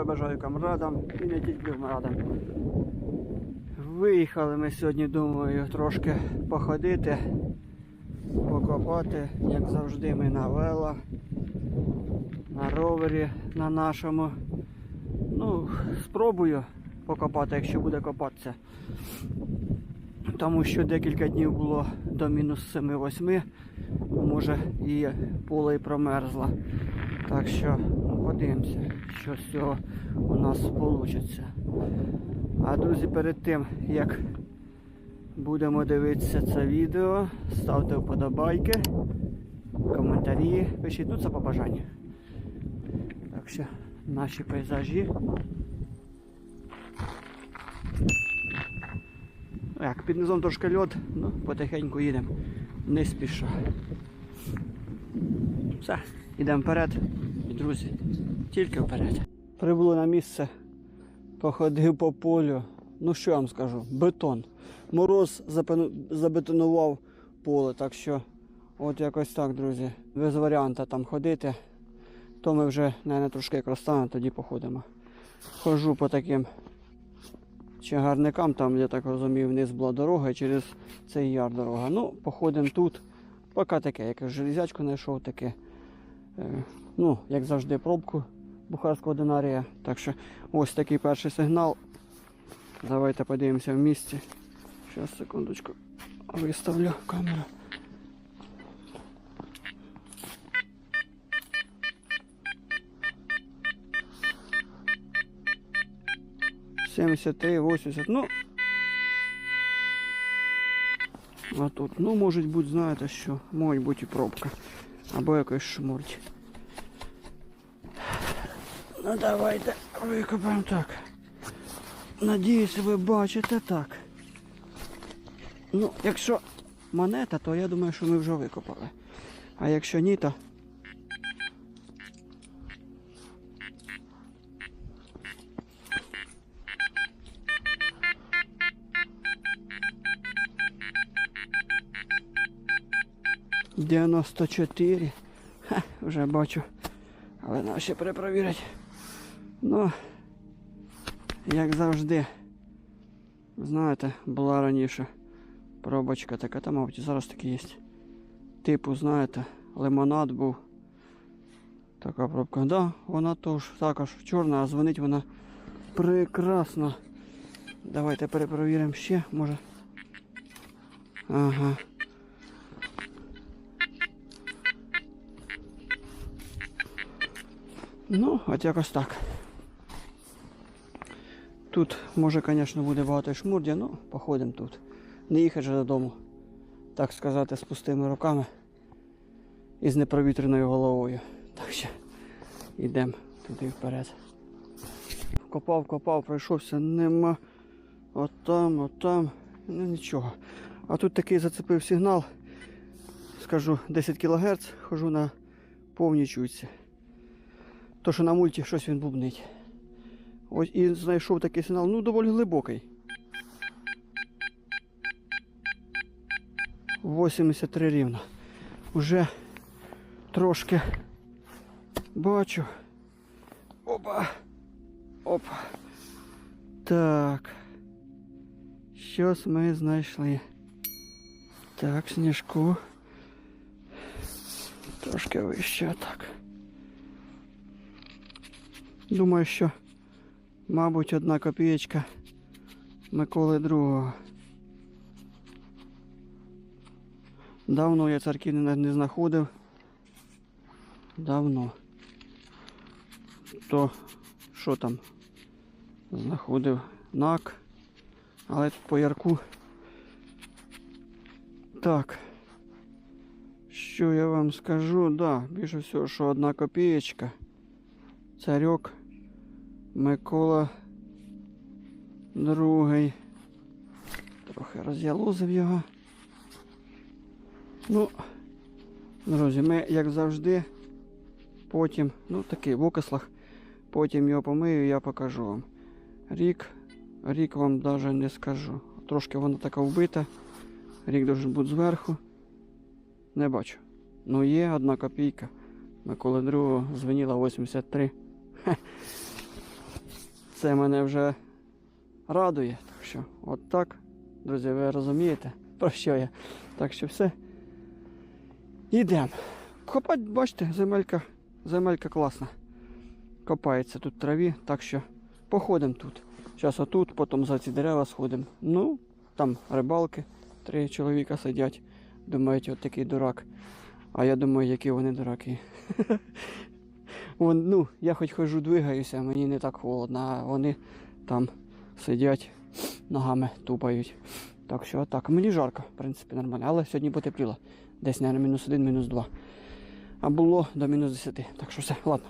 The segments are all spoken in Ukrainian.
здоров'я бажаю камрадам і не тільки камрадам. Виїхали ми сьогодні, думаю, трошки походити, покопати, як завжди, ми на велах, на ровері на нашому. Ну, спробую покопати, якщо буде копатися. Тому що декілька днів було до мінус 7-8, може і поле і промерзло. Так що подивимося, що з цього у нас вийде. А друзі, перед тим як будемо дивитися це відео, ставте вподобайки, коментарі, пишіть ну це по бажанню. Так що наші пейзажі. Ну, Як під низом трошки льод, ну потихеньку їдемо. Не спіша. Все, йдемо вперед. Друзі, тільки вперед. Прибули на місце, походив по полю. Ну що я вам скажу? Бетон. Мороз забетонував поле, так що от якось так, друзі. Без варіанта там ходити. То ми вже, навіть, трошки як розстанемо, тоді походимо. Хожу по таким чагарникам, там, я так розумію, вниз була дорога і через цей яр дорога. Ну, походимо тут. Поки таке, як железячку знайшов таке. Е, ну, як завжди, пробку бухарського динарія. Так що ось такий перший сигнал. Давайте подивимося в місці. Зараз, секундочку. Виставлю камеру. Сімдесят три, 80, ну. А тут, ну, може бути, знаєте що, може бути і пробка. Або якийсь шмурть. Ну давайте викопаємо так. Надіюсь, ви бачите так. Ну, якщо монета, то я думаю, що ми вже викопали. А якщо ні, то. Дев'яносто чотири. Вже бачу. Але треба ще перепровірити. Ну, як завжди, знаєте, була раніше пробочка така, та, мабуть, зараз такі є. Типу, знаєте, лимонад був. Така пробка. Да, вона теж також чорна, а дзвонить вона прекрасно. Давайте перепровіримо ще, може. Ага. Ну, от якось так. Тут, може, звісно, буде багато шмурдя, ну, походимо тут. Не їхати же додому, так сказати, з пустими руками і з непровітреною головою. Так що йдемо туди вперед. Копав, копав, пройшовся, нема. Отам, отам. Ну нічого. А тут такий зацепив сигнал. Скажу 10 кГц, хожу на повній чуйці. То, що на мульті щось він бубнить. Ось і знайшов такий сигнал, ну доволі глибокий. 83 рівно. Уже трошки бачу. Опа. Опа. Так. Щось ми знайшли. Так, сніжку. Трошки вище так. Думаю, що, мабуть, одна копієчка Миколи II. Давно я царків не, не знаходив. Давно. То що там? Знаходив нак. Але тут по ярку. Так. Що я вам скажу? Да, більше всього, що одна копієчка. Царьок Микола Другий. Трохи роз'ялозив його. Ну, друзі, ми, як завжди, потім, ну такий в окислах, потім його помию, я покажу вам. Рік, рік вам навіть не скажу. Трошки вона така вбита. Рік дуже бути зверху. Не бачу. Ну є одна копійка. Миколи другого звеніла 83. Хе. Це мене вже радує. Так що, от так, друзі, ви розумієте, про що я. Так що все. Йдемо. Копати, бачите, земелька, земелька класна. Копається тут траві, так що походимо тут. Зараз отут, потім за ці дерева сходимо. Ну, там рибалки, три чоловіка сидять. Думають, от такий дурак. А я думаю, які вони дураки. Вон, ну, я хоч хожу, двигаюся, мені не так холодно, а вони там сидять, ногами тупають. Так що так. Мені жарко, в принципі, нормально. Але сьогодні потепліло. Десь, мабуть, мінус один, мінус два. А було до мінус 10. Так що все, ладно.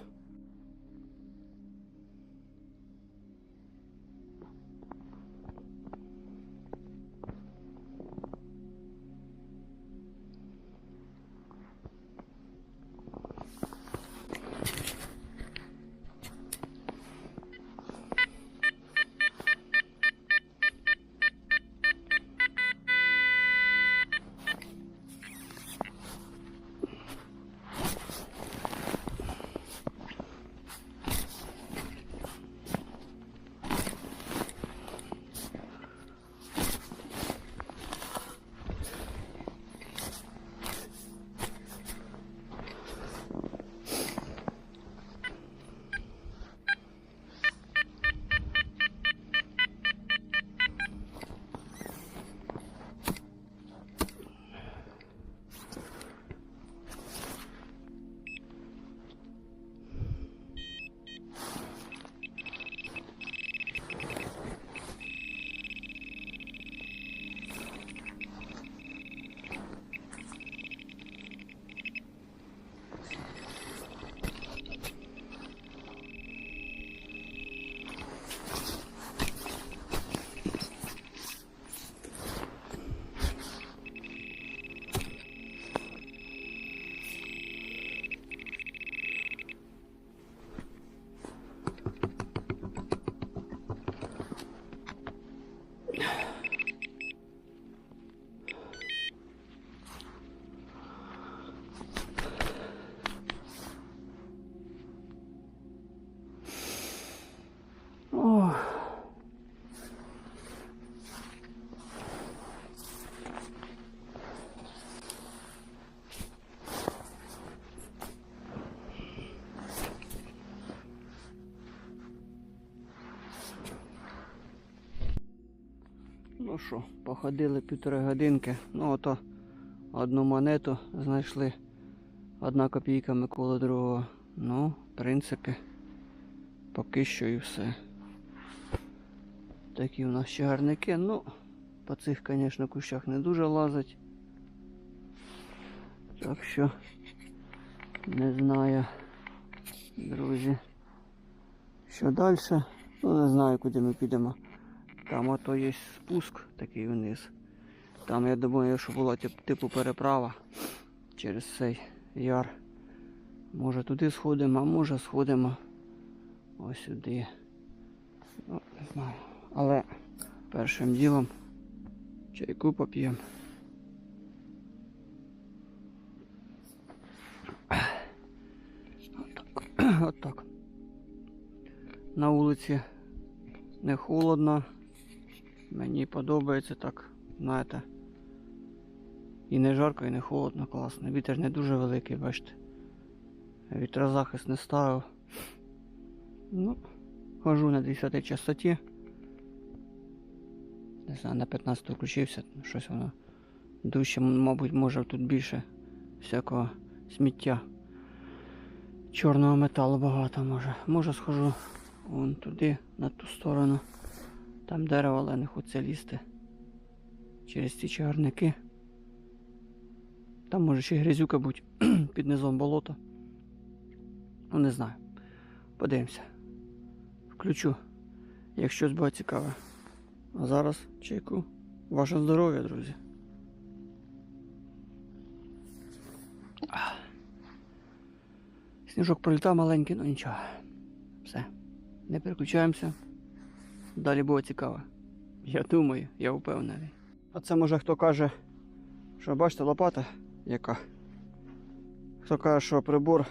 Ну що, походили півтори годинки. Ну ото одну монету знайшли. Одна копійка Миколи другого. Ну, в принципі, поки що і все. Такі у нас чагарники. Ну, по цих, звісно, кущах не дуже лазить. Так що не знаю, друзі. Що далі? Ну, не знаю, куди ми підемо. Там ото є спуск такий вниз. Там, я думаю, що була типу переправа через цей яр. Може туди сходимо, а може сходимо ось сюди. Ну, не знаю. Але першим ділом чайку поп'ємо. Отак. Отак. На вулиці не холодно. Мені подобається так, знаєте. І не жарко, і не холодно, класно. Вітер не дуже великий, бачите. Вітрозахист не ставив. Ну, хожу на 10 частоті. Не знаю, на 15 включився, щось воно. Дужче, мабуть, може тут більше всякого сміття. Чорного металу багато може. Може схожу вон туди, на ту сторону. Там дерево, але не хочеться лізти. Через ці чагарники. Там може ще грязюка бути під низом болота. Ну не знаю. Подивимося. Включу, як щось буде цікаве. А зараз чайку. Ваше здоров'я, друзі. Сніжок пролітав маленький, ну нічого. Все. Не переключаємося. Далі буде цікаво. Я думаю, я впевнений. А це може хто каже, що бачите, лопата яка. Хто каже, що прибор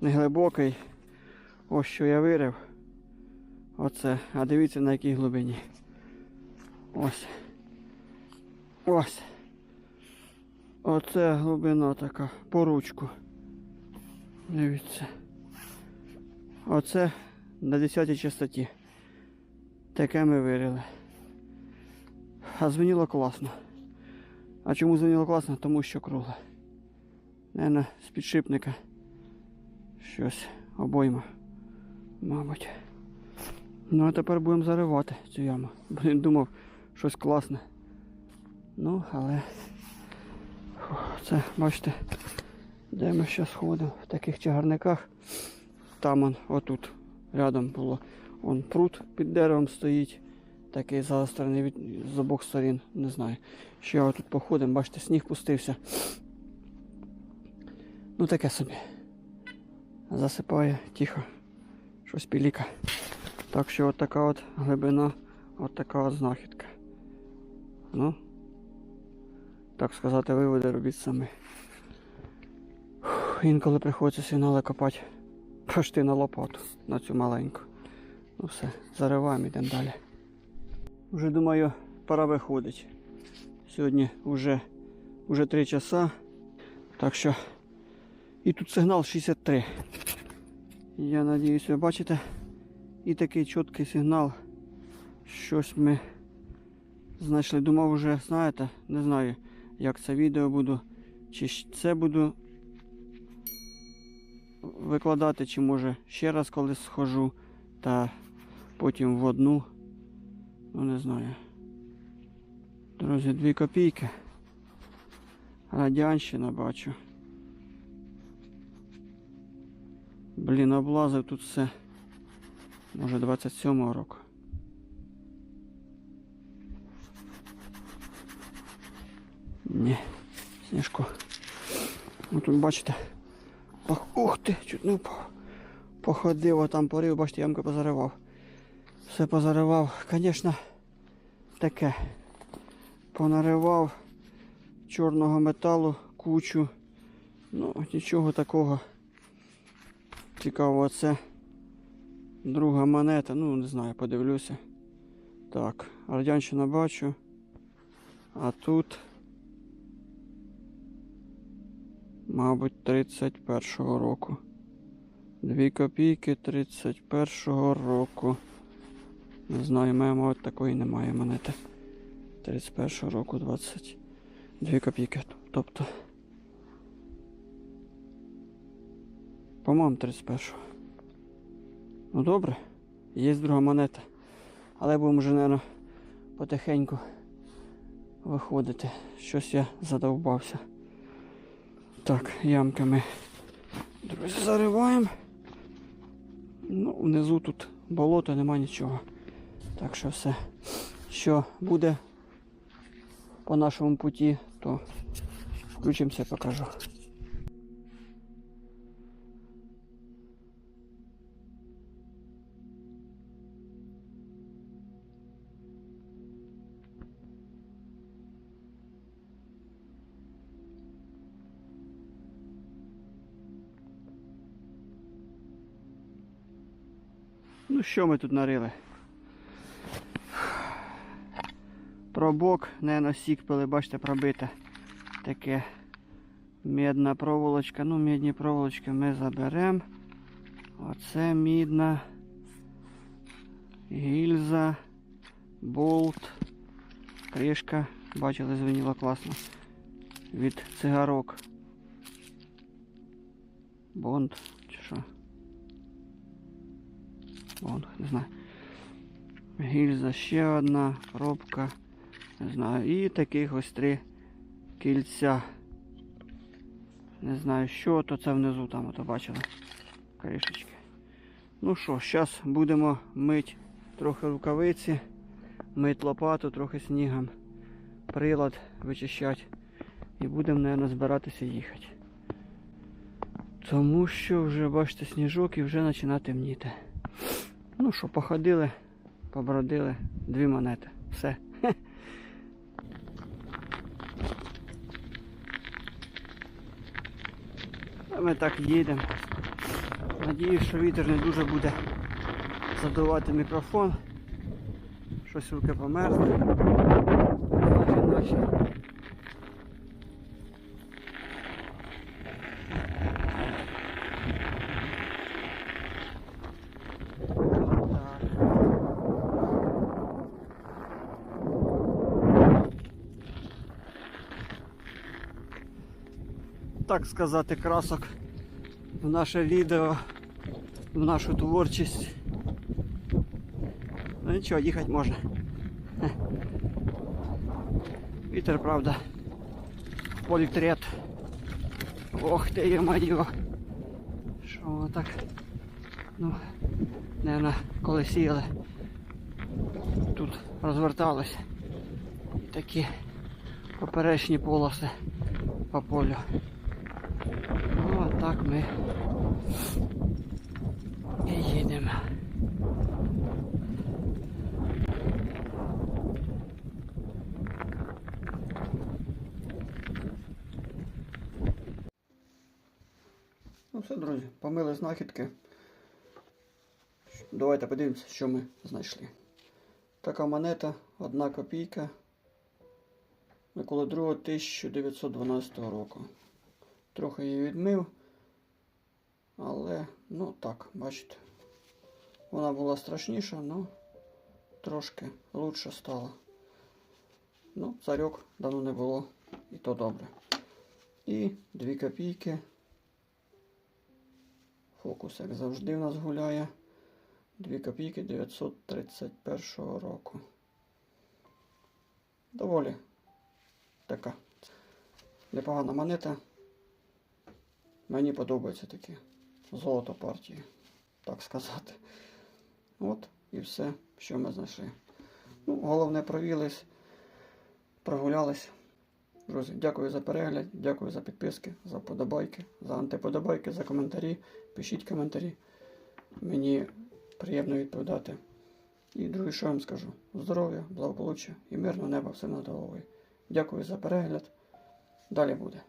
не глибокий. Ось що я вирив. Оце. А дивіться на якій глибині. Ось. Ось. Оце глибина така. По ручку. Дивіться. Оце на 10 частоті. Таке ми вирили. А дзвеніло класно. А чому дзвеніло класно? Тому що кругле. Наверно, з підшипника. Щось обойма. Мабуть. Ну а тепер будемо заривати цю яму. Блін, думав, щось класне. Ну, але. Це, бачите, де ми зараз ходимо в таких чагарниках. Там он, отут, рядом було. Он пруд під деревом стоїть. Такий заострений від, з обох сторін. Не знаю. Ще отут походимо, бачите, сніг пустився. Ну таке собі. Засипає тихо. Щось піліка. Так що от така от глибина, от така от знахідка. Ну, так сказати, виводи робіть самі. Інколи приходиться сигнали копати почти на лопату, на цю маленьку. Ну все, зариваємо, йдемо далі. Вже думаю, пора виходить. Сьогодні вже, вже 3 часа. Так що. І тут сигнал 63. Я надіюсь, ви бачите. І такий чіткий сигнал. Щось ми знайшли. Думав вже, знаєте, не знаю, як це відео буду, чи це буду викладати, чи може ще раз колись схожу, та потім в одну. Ну не знаю. Друзі, дві копійки. Радянщина бачу. Блін, облазив тут все. Може 27-го року. Ні, сніжку. Ну тут бачите. Ух ти, чуть не. Походив, а там порив, бачите, ямки позаривав. Все позаривав. Звісно, таке. Понаривав чорного металу, кучу. Ну, нічого такого. Цікаво, це друга монета, ну не знаю, подивлюся. Так, радянщина бачу. А тут. Мабуть, 31-го року. Дві копійки 31-го року. Не знаю, моя мабуть, такої немає монети. 31-го року 22 копійки. Тобто. По-моєму, 31-го. Ну добре, є друга монета. Але будемо вже, мабуть, потихеньку виходити. Щось я задовбався. Так, ямки ми, друзі, зариваємо. Ну, внизу тут болото, нема нічого. Так що все, що буде по нашому путі, то включимося, покажу. Ну що ми тут нарили? Пробок, не носік бачите, пробите. Таке медна проволочка. Ну, медні проволочки ми заберемо. Оце мідна. Гільза, болт, кришка. Бачили, звеніла класно. Від цигарок. Бонд, чи що? Вон, не знаю. Гільза ще одна, пробка. Не знаю. І таких ось три кільця. Не знаю, що то це внизу там, ото бачили. Кришечки. Ну що, зараз будемо мити трохи рукавиці, мити лопату трохи снігом, прилад вичищати. І будемо, мабуть, збиратися їхати. Тому що вже, бачите, сніжок і вже починає темніти. Ну що, походили, побродили, дві монети. Все. Ми так їдемо. Надіюсь, що вітер не дуже буде задувати мікрофон. Щось руки померзли. Так, іначе. Так. Так сказати, красок в наше відео, в нашу творчість. Ну нічого, їхати можна. Вітер, правда, політрет. Ох ти є моє. Що так? Ну, наверное, коли сіяли, тут розверталось. І такі поперечні полоси по полю. Так ми і їдемо. Ну все, друзі, помили знахідки. Давайте подивимося, що ми знайшли. Така монета, одна копійка. Микола 2 1912 року. Трохи її відмив. Але, ну так, бачите. Вона була страшніша, але трошки лучше стала. Ну, царьок давно не було, і то добре. І 2 копійки. Фокус, як завжди, в нас гуляє. 2 копійки 931 року. Доволі така непогана монета. Мені подобається такі золото партії, так сказати. От і все, що ми знайшли. Ну, головне провілись, прогулялись. Друзі, дякую за перегляд, дякую за підписки, за подобайки, за антиподобайки, за коментарі. Пишіть коментарі. Мені приємно відповідати. І друге, що я вам скажу: здоров'я, благополуччя і мирного неба всім над головою. Дякую за перегляд. Далі буде.